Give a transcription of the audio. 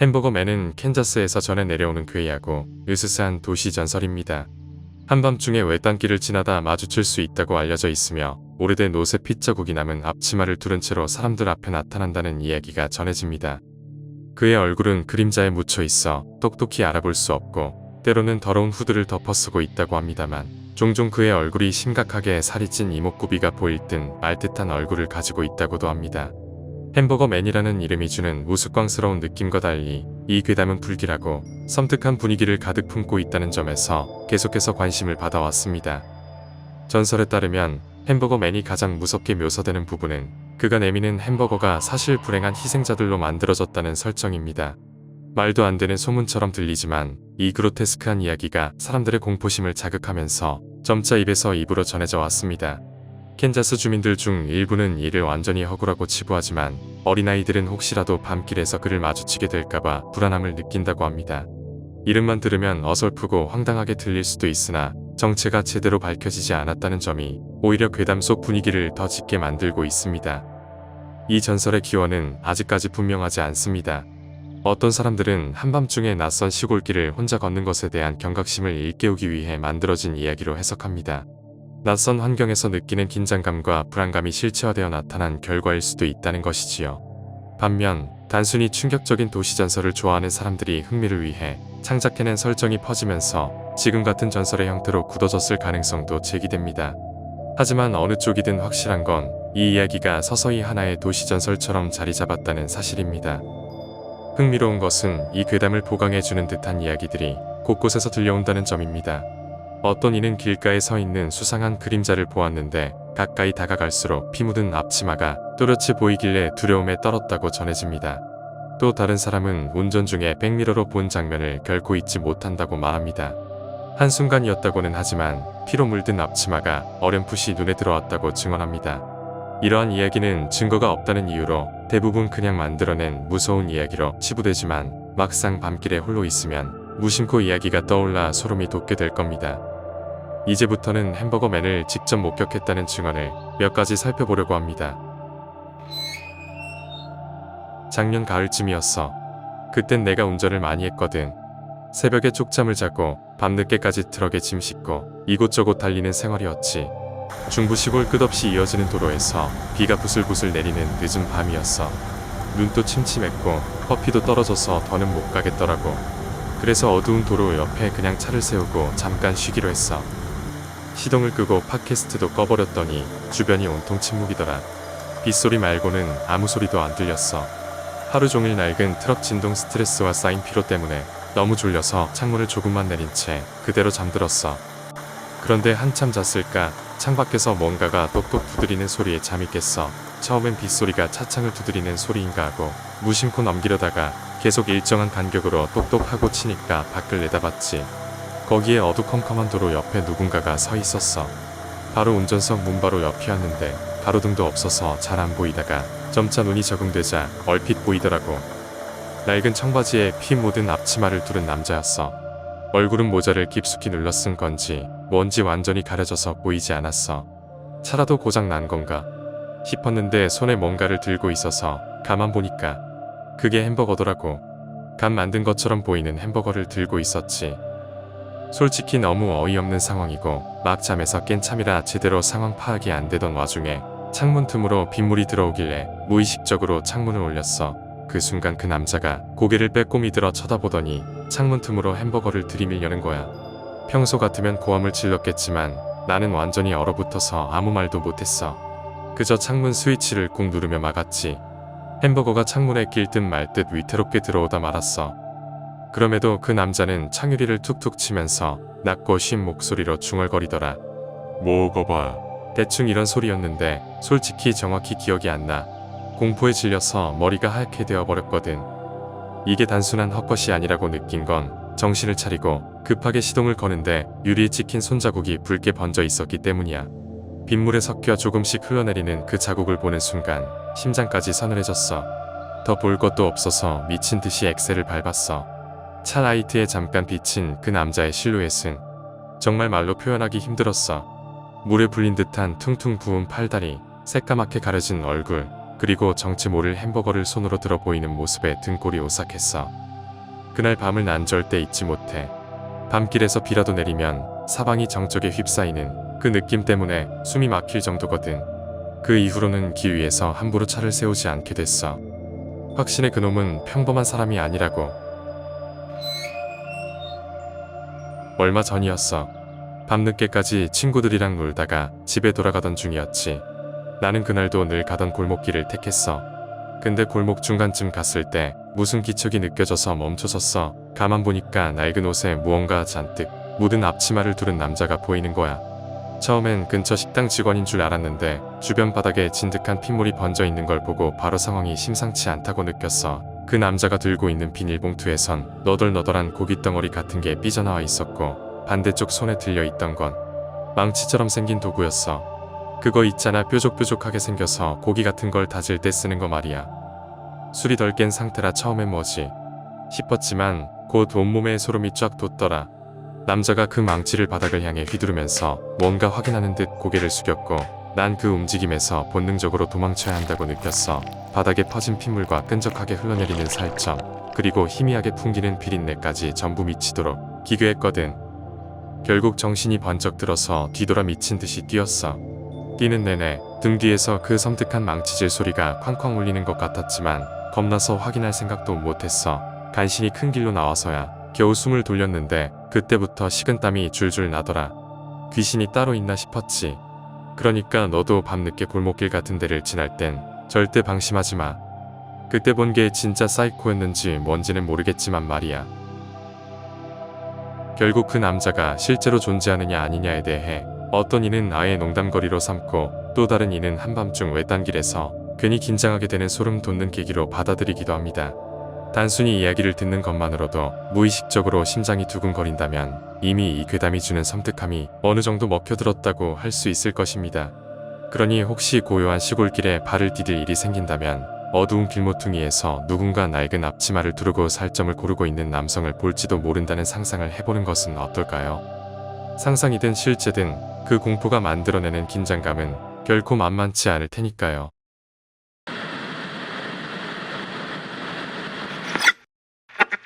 햄버거맨은 캔자스에서 전해 내려오는 괴이하고 으스스한 도시 전설입니다. 한밤중에 외딴길을 지나다 마주칠 수 있다고 알려져 있으며 오래된 옷에 핏자국이 남은 앞치마를 두른 채로 사람들 앞에 나타난다는 이야기가 전해집니다. 그의 얼굴은 그림자에 묻혀 있어 똑똑히 알아볼 수 없고 때로는 더러운 후드를 덮어쓰고 있다고 합니다만 종종 그의 얼굴이 심각하게 살이 찐 이목구비가 보일 듯 말듯한 얼굴을 가지고 있다고도 합니다. 햄버거맨이라는 이름이 주는 우스꽝스러운 느낌과 달리 이 괴담은 불길하고 섬뜩한 분위기를 가득 품고 있다는 점에서 계속해서 관심을 받아왔습니다. 전설에 따르면 햄버거맨이 가장 무섭게 묘사되는 부분은 그가 내미는 햄버거가 사실 불행한 희생자들로 만들어졌다는 설정입니다. 말도 안 되는 소문처럼 들리지만 이 그로테스크한 이야기가 사람들의 공포심을 자극하면서 점차 입에서 입으로 전해져 왔습니다. 캔자스 주민들 중 일부는 이를 완전히 허구라고 치부하지만 어린아이들은 혹시라도 밤길에서 그를 마주치게 될까봐 불안함을 느낀다고 합니다. 이름만 들으면 어설프고 황당하게 들릴 수도 있으나 정체가 제대로 밝혀지지 않았다는 점이 오히려 괴담 속 분위기를 더 짙게 만들고 있습니다. 이 전설의 기원은 아직까지 분명하지 않습니다. 어떤 사람들은 한밤중에 낯선 시골길을 혼자 걷는 것에 대한 경각심을 일깨우기 위해 만들어진 이야기로 해석합니다. 낯선 환경에서 느끼는 긴장감과 불안감이 실체화되어 나타난 결과일 수도 있다는 것이지요. 반면 단순히 충격적인 도시 전설을 좋아하는 사람들이 흥미를 위해 창작해낸 설정이 퍼지면서 지금 같은 전설의 형태로 굳어졌을 가능성도 제기됩니다. 하지만 어느 쪽이든 확실한 건 이 이야기가 서서히 하나의 도시 전설처럼 자리 잡았다는 사실입니다. 흥미로운 것은 이 괴담을 보강해주는 듯한 이야기들이 곳곳에서 들려온다는 점입니다. 어떤 이는 길가에 서 있는 수상한 그림자를 보았는데 가까이 다가갈수록 피 묻은 앞치마가 또렷이 보이길래 두려움에 떨었다고 전해집니다. 또 다른 사람은 운전 중에 백미러로 본 장면을 결코 잊지 못한다고 말합니다. 한순간이었다고는 하지만 피로 물든 앞치마가 어렴풋이 눈에 들어왔다고 증언합니다. 이러한 이야기는 증거가 없다는 이유로 대부분 그냥 만들어낸 무서운 이야기로 치부되지만 막상 밤길에 홀로 있으면 무심코 이야기가 떠올라 소름이 돋게 될 겁니다. 이제부터는 햄버거맨을 직접 목격했다는 증언을 몇 가지 살펴보려고 합니다. 작년 가을쯤이었어. 그땐 내가 운전을 많이 했거든. 새벽에 쪽잠을 자고 밤늦게까지 트럭에 짐 싣고 이곳저곳 달리는 생활이었지. 중부 시골 끝없이 이어지는 도로에서 비가 부슬부슬 내리는 늦은 밤이었어. 눈도 침침했고 커피도 떨어져서 더는 못 가겠더라고. 그래서 어두운 도로 옆에 그냥 차를 세우고 잠깐 쉬기로 했어. 시동을 끄고 팟캐스트도 꺼버렸더니 주변이 온통 침묵이더라. 빗소리 말고는 아무 소리도 안 들렸어. 하루 종일 낡은 트럭 진동 스트레스와 쌓인 피로 때문에 너무 졸려서 창문을 조금만 내린 채 그대로 잠들었어. 그런데 한참 잤을까 창밖에서 뭔가가 똑똑 두드리는 소리에 잠이 깼어. 처음엔 빗소리가 차창을 두드리는 소리인가 하고 무심코 넘기려다가 계속 일정한 간격으로 똑똑하고 치니까 밖을 내다봤지. 거기에 어두컴컴한 도로 옆에 누군가가 서 있었어. 바로 운전석 문 바로 옆이었는데 가로등도 없어서 잘 안 보이다가 점차 눈이 적응되자 얼핏 보이더라고. 낡은 청바지에 피 묻은 앞치마를 두른 남자였어. 얼굴은 모자를 깊숙이 눌러 쓴 건지 뭔지 완전히 가려져서 보이지 않았어. 차라도 고장 난 건가 싶었는데 손에 뭔가를 들고 있어서 가만 보니까 그게 햄버거더라고. 간 만든 것처럼 보이는 햄버거를 들고 있었지. 솔직히 너무 어이없는 상황이고 막 잠에서 깬 참이라 제대로 상황 파악이 안 되던 와중에 창문 틈으로 빗물이 들어오길래 무의식적으로 창문을 올렸어. 그 순간 그 남자가 고개를 빼꼼히 들어 쳐다보더니 창문 틈으로 햄버거를 들이밀려는 거야. 평소 같으면 고함을 질렀겠지만 나는 완전히 얼어붙어서 아무 말도 못했어. 그저 창문 스위치를 꾹 누르며 막았지. 햄버거가 창문에 낄 듯 말 듯 위태롭게 들어오다 말았어. 그럼에도 그 남자는 창유리를 툭툭 치면서 낮고 쉰 목소리로 중얼거리더라. 먹어봐. 대충 이런 소리였는데 솔직히 정확히 기억이 안 나. 공포에 질려서 머리가 하얗게 되어 버렸거든. 이게 단순한 헛것이 아니라고 느낀 건 정신을 차리고 급하게 시동을 거는데 유리에 찍힌 손자국이 붉게 번져 있었기 때문이야. 빗물에 섞여 조금씩 흘러내리는 그 자국을 보는 순간 심장까지 서늘해졌어. 더 볼 것도 없어서 미친 듯이 엑셀을 밟았어. 차 라이트에 잠깐 비친 그 남자의 실루엣은 정말 말로 표현하기 힘들었어. 물에 불린 듯한 퉁퉁 부은 팔다리, 새까맣게 가려진 얼굴, 그리고 정체 모를 햄버거를 손으로 들어 보이는 모습에 등골이 오싹했어. 그날 밤을 난 절대 잊지 못해. 밤길에서 비라도 내리면 사방이 정적에 휩싸이는 그 느낌 때문에 숨이 막힐 정도거든. 그 이후로는 길 위에서 함부로 차를 세우지 않게 됐어. 확신의 그놈은 평범한 사람이 아니라고. 얼마 전이었어. 밤늦게까지 친구들이랑 놀다가 집에 돌아가던 중이었지. 나는 그날도 늘 가던 골목길을 택했어. 근데 골목 중간쯤 갔을 때 무슨 기척이 느껴져서 멈춰섰어. 가만 보니까 낡은 옷에 무언가 잔뜩 묻은 앞치마를 두른 남자가 보이는 거야. 처음엔 근처 식당 직원인 줄 알았는데 주변 바닥에 진득한 핏물이 번져 있는 걸 보고 바로 상황이 심상치 않다고 느꼈어. 그 남자가 들고 있는 비닐봉투에선 너덜너덜한 고기 덩어리 같은 게 삐져나와 있었고 반대쪽 손에 들려 있던 건 망치처럼 생긴 도구였어. 그거 있잖아 뾰족뾰족하게 생겨서 고기 같은 걸 다질 때 쓰는 거 말이야. 술이 덜 깬 상태라 처음엔 뭐지 싶었지만 곧 온몸에 소름이 쫙 돋더라. 남자가 그 망치를 바닥을 향해 휘두르면서 뭔가 확인하는 듯 고개를 숙였고 난 그 움직임에서 본능적으로 도망쳐야 한다고 느꼈어. 바닥에 퍼진 핏물과 끈적하게 흘러내리는 살점 그리고 희미하게 풍기는 비린내까지 전부 미치도록 기괴했거든. 결국 정신이 번쩍 들어서 뒤돌아 미친 듯이 뛰었어. 뛰는 내내 등 뒤에서 그 섬뜩한 망치질 소리가 쾅쾅 울리는 것 같았지만 겁나서 확인할 생각도 못했어. 간신히 큰 길로 나와서야 겨우 숨을 돌렸는데 그때부터 식은땀이 줄줄 나더라. 귀신이 따로 있나 싶었지. 그러니까 너도 밤늦게 골목길 같은 데를 지날 땐 절대 방심하지 마. 그때 본 게 진짜 사이코였는지 뭔지는 모르겠지만 말이야. 결국 그 남자가 실제로 존재하느냐 아니냐에 대해 어떤 이는 아예 농담거리로 삼고 또 다른 이는 한밤중 외딴 길에서 괜히 긴장하게 되는 소름 돋는 계기로 받아들이기도 합니다. 단순히 이야기를 듣는 것만으로도 무의식적으로 심장이 두근거린다면 이미 이 괴담이 주는 섬뜩함이 어느 정도 먹혀들었다고 할 수 있을 것입니다. 그러니 혹시 고요한 시골길에 발을 디딜 일이 생긴다면 어두운 길모퉁이에서 누군가 낡은 앞치마를 두르고 살점을 고르고 있는 남성을 볼지도 모른다는 상상을 해보는 것은 어떨까요? 상상이든 실제든 그 공포가 만들어내는 긴장감은 결코 만만치 않을 테니까요.